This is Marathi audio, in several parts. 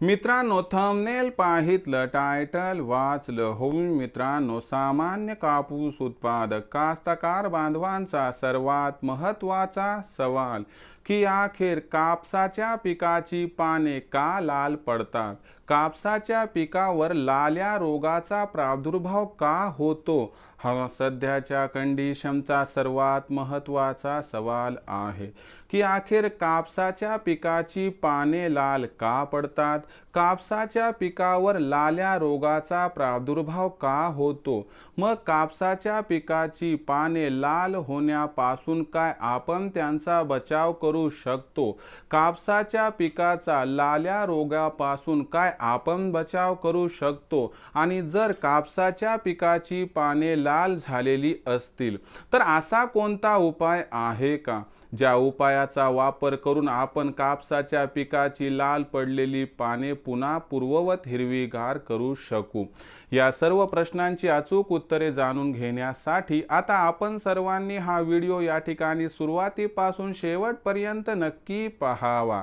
मित्रांनो थंबनेल पाहितलं टायटल वाचलं. होऊन मित्रांनो सामान्य कापूस उत्पादक कास्तकार बांधवांचा सर्वात महत्त्वाचा सवाल की अखेर कापसाच्या पिकाची पाने का लाल पडतात? कापसाच्या पिकावर लाल्या रोगाचा प्रादुर्भाव का होतो? हा सध्याच्या कंडिशनचा सर्वात महत्त्वाचा सवाल आहे. की अखेर कापसाच्या पिकाची पाने लाल का पडतात? कापसाच्या पिकावर लाल्या रोगाचा प्रादुर्भाव का होतो? मग कापसाच्या पिकाची पाने लाल होण्यापासून काय आपण त्यांचा बचाव करू शकतो? कापसाच्या पिकाचा लाल्या रोगापासून काय आपण बचाव करू शकतो. आणि जर कापसाच्या पिकाची पाने लाल झालेली असतील तर असा कोणता उपाय आहे का? ज्या उपायाचा वापर करून आपण कापसाच्या पिकाची लाल पडलेली पाने पुन्हा पूर्ववत हिरवीगार करू शकू? या सर्व प्रश्नांची अचूक उत्तरे जाणून घेण्यासाठी आता आपण सर्वांनी हा व्हिडिओ या ठिकाणी सुरुवातीपासून शेवटपर्यंत नक्की पहावा.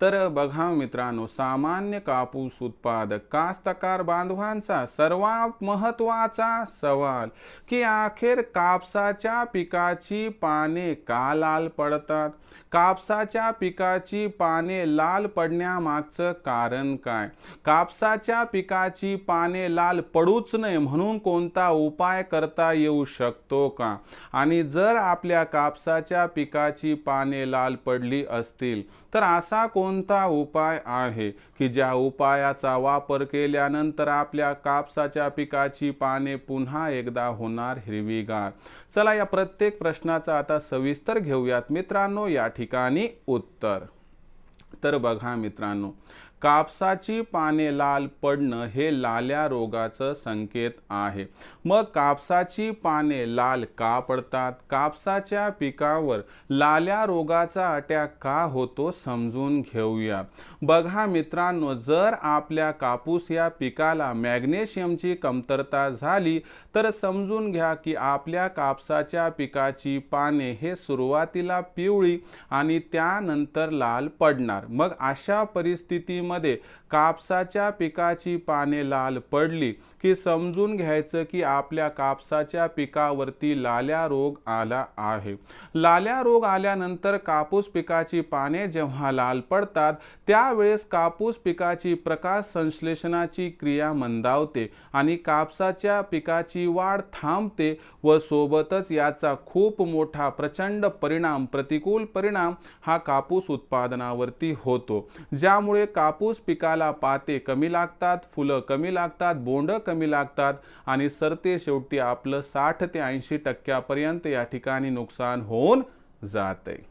तर बघा मित्रांनो सामान्य कापूस उत्पादक कास्तकार बांधवांचा सर्वात महत्त्वाचा सवाल की अखेर कापसाच्या पिकाची पाने का लाल पडतात? कापसाच्या पिकाची पाने लाल पडण्यामागचं कारण काय? कापसाच्या पिकाची पाने लाल पडूच नये म्हणून कोणता उपाय करता येऊ शकतो का? आणि जर आपल्या कापसाच्या पिकाची पाने लाल पडली असतील तर असा कोण कोणता उपाय आहे की ज्या उपायाचा वापर केल्यानंतर आपल्या कापसाच्या पिकाची पाने पुन्हा एकदा होणार हिरवीगार? चला या प्रत्येक प्रश्नाचा आता सविस्तर घेऊयात. मित्रांनो या ठिकाणी उत्तर. तर बघा मित्रांनो कापसाची पाने लाल पडणं हे लाल्या रोगाचं संकेत आहे. मग कापसाची पाने लाल का पडतात? कापसाच्या पिकावर लाल्या रोगाचा अटॅक का होतो समजून घेऊया. बघा मित्रांनो जर आपल्या कापूस या पिकाला मॅग्नेशियमची कमतरता झाली तर समजून घ्या की आपल्या कापसाच्या पिकाची पाने हे सुरुवातीला पिवळी आणि त्यानंतर लाल पडणार. मग अशा परिस्थिती मध्ये कापसाच्या पिकाची पाने लाल पडली की समजून घ्यायचं की आपल्या कापसाच्या पिकावरती लाल्या रोग आला आहे. लाल्या रोग आल्यानंतर कापूस पिकाची पाने जेव्हा लाल पडतात त्यावेळेस कापूस पिकाची प्रकाश संश्लेषणाची क्रिया मंदावते आणि कापसाच्या पिकाची वाढ थांबते व सोबतच याचा खूप मोठा प्रचंड परिणाम प्रतिकूल परिणाम हा कापूस उत्पादनावरती होतो. ज्यामुळे कापूस पिकाला पाते कमी लागतात फुलं कमी लागतात बोंड कमी लागतात आणि सरते शेवटी आपलं साठ ते ऐंशी टक्क्यापर्यंत या ठिकाणी नुकसान होऊन जाते.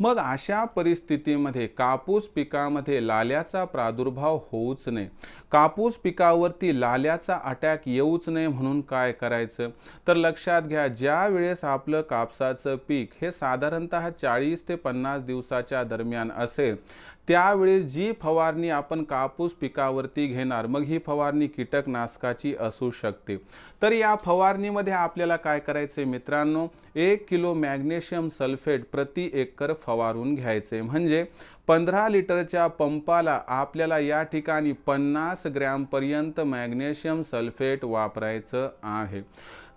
मग अशा परिस्थितीमध्ये कापूस पिकामध्ये लाल्याचा प्रादुर्भाव होऊच नये. कापूस पिकावरती लाल्याचा अटॅक येऊच नये म्हणून काय करायचं? तर लक्षात घ्या ज्या वेळेस आपलं कापसाचं पीक हे साधारणतः चाळीस ते पन्नास दिवसाच्या दरम्यान असेल त्यावेळेस जी फवारणी आपण कापूस पिकावरती घेणार मग ही फवारणी कीटकनाशकाची असू शकते. तर या फवारणीमध्ये आपल्याला काय करायचे मित्रांनो? एक किलो मॅग्नेशियम सल्फेट प्रति एकर फवारून घ्यायचे म्हणजे पंधरा लिटरच्या पंपाला आपल्याला या ठिकाणी पन्नास ग्रॅमपर्यंत मॅग्नेशियम सल्फेट वापरायचं आहे.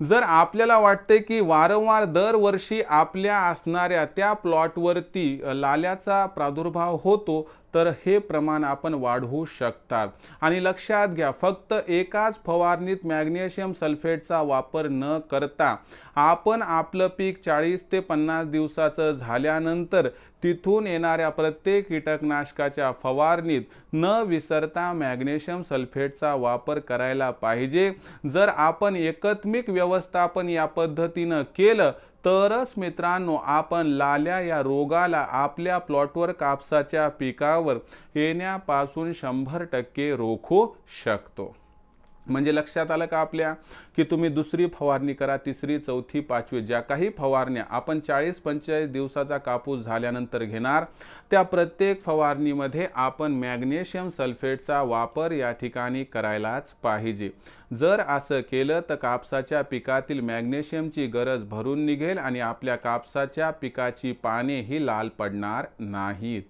जर आपल्याला वाटते की वारंवार दरवर्षी आपल्या असणाऱ्या त्या प्लॉटवरती लाल्याचा प्रादुर्भाव होतो तर हे प्रमाण आपण वाढवू शकतात. आणि लक्षात घ्या फक्त एकाच फवारणीत मॅग्नेशियम सल्फेटचा वापर न करता आपण आपलं पीक चाळीस ते पन्नास दिवसाचं झाल्यानंतर तिथून येणाऱ्या प्रत्येक कीटकनाशकाच्या फवारणीत न विसरता मॅग्नेशियम सल्फेटचा वापर करायला पाहिजे. जर आपण एकत्मिक व्यवस्थापन या पद्धतीनं केलं तरच मित्रांनो आपण लाल्या या रोगाला आपल्या प्लॉटवर कापसाच्या पिकावर येण्यापासून शंभर टक्के रोखू शकतो. म्हणजे लक्षात आलं का आपल्या? की तुम्ही दुसरी फवारणी करा तिसरी चौथी पाचवी ज्या काही फवारण्या आपण चाळीस पंचेचाळीस दिवसाचा कापूस झाल्यानंतर घेणार त्या प्रत्येक फवारणीमध्ये आपण मॅग्नेशियम सल्फेटचा वापर या ठिकाणी करायलाच पाहिजे. जर असं केलं तर कापसाच्या पिकातील मॅग्नेशियमची गरज भरून निघेल आणि आपल्या कापसाच्या पिकाची पाने ही लाल पडणार नाहीत.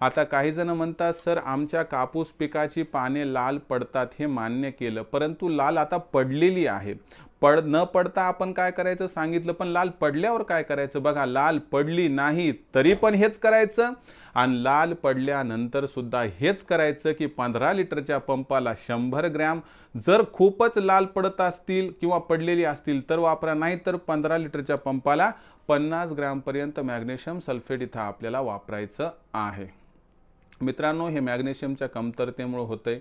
आता काही जण म्हणतात सर आमच्या कापूस पिकाची पाने लाल पडतात हे मान्य केलं. परंतु लाल आता पडलेली आहे. पड न पडता आपण काय करायचं सांगितलं? पण लाल पडल्यावर काय करायचं? बघा लाल पडली नाही तरी पण हेच करायचं. आणि लाल पडल्यानंतर सुद्धा हेच करायचं की पंधरा लिटरच्या पंपाला शंभर ग्रॅम. जर खूपच लाल पडत असतील किंवा पडलेली असतील तर वापरा नाही तर पंधरा लिटरच्या पंपाला पन्नास ग्रॅमपर्यंत मॅग्नेशियम सल्फेट इथं आपल्याला वापरायचं आहे. मित्रांनो हे मॅग्नेशियमच्या कमतरतेमुळे होतंय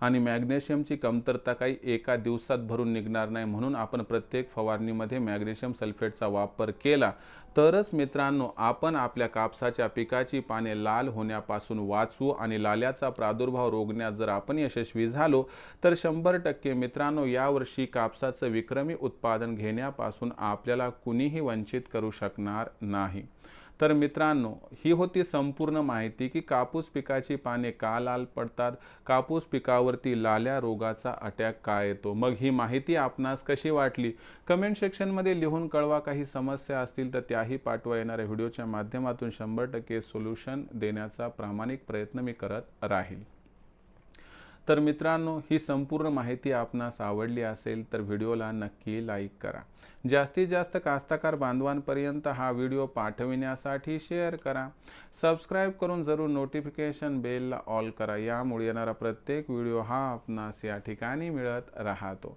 आणि मॅग्नेशियमची कमतरता काही एका दिवसात भरून निघणार नाही म्हणून आपण प्रत्येक फवारणीमध्ये मॅग्नेशियम सल्फेटचा वापर केला. तरच मित्रांनो आपण आपल्या कापसाच्या पिकाची पाने लाल होण्यापासून वाचू आणि लाल्याचा प्रादुर्भाव रोखण्यात जर आपण यशस्वी झालो तर शंभर टक्के मित्रांनो यावर्षी कापसाचं विक्रमी उत्पादन घेण्यापासून आपल्याला कुणीही वंचित करू शकणार नाही. तर मित्रांनो ही होती संपूर्ण माहिती की कापूस पिकाची पाने का लाल पडतात कापूस पिकावरती लाल्या रोगाचा अटॅक का येतो? मग ही माहिती आपणास कशी वाटली? कमेंट सेक्शनमध्ये लिहून कळवा. काही समस्या असतील तर त्याही पाठवा येणाऱ्या व्हिडिओच्या माध्यमातून शंभर टक्के सोल्युशन देण्याचा प्रामाणिक प्रयत्न मी करत राहील. तर मित्रांनो ही संपूर्ण माहिती आपणास आवडली असेल तर व्हिडिओला नक्की लाईक करा. जास्तीत जास्त कास्तकार बांधवांपर्यंत हा व्हिडिओ पाठविण्यासाठी शेअर करा. सबस्क्राईब करून जरूर नोटिफिकेशन बेलला ऑल करा. यामुळे येणारा प्रत्येक व्हिडिओ हा आपणास या ठिकाणी मिळत राहतो.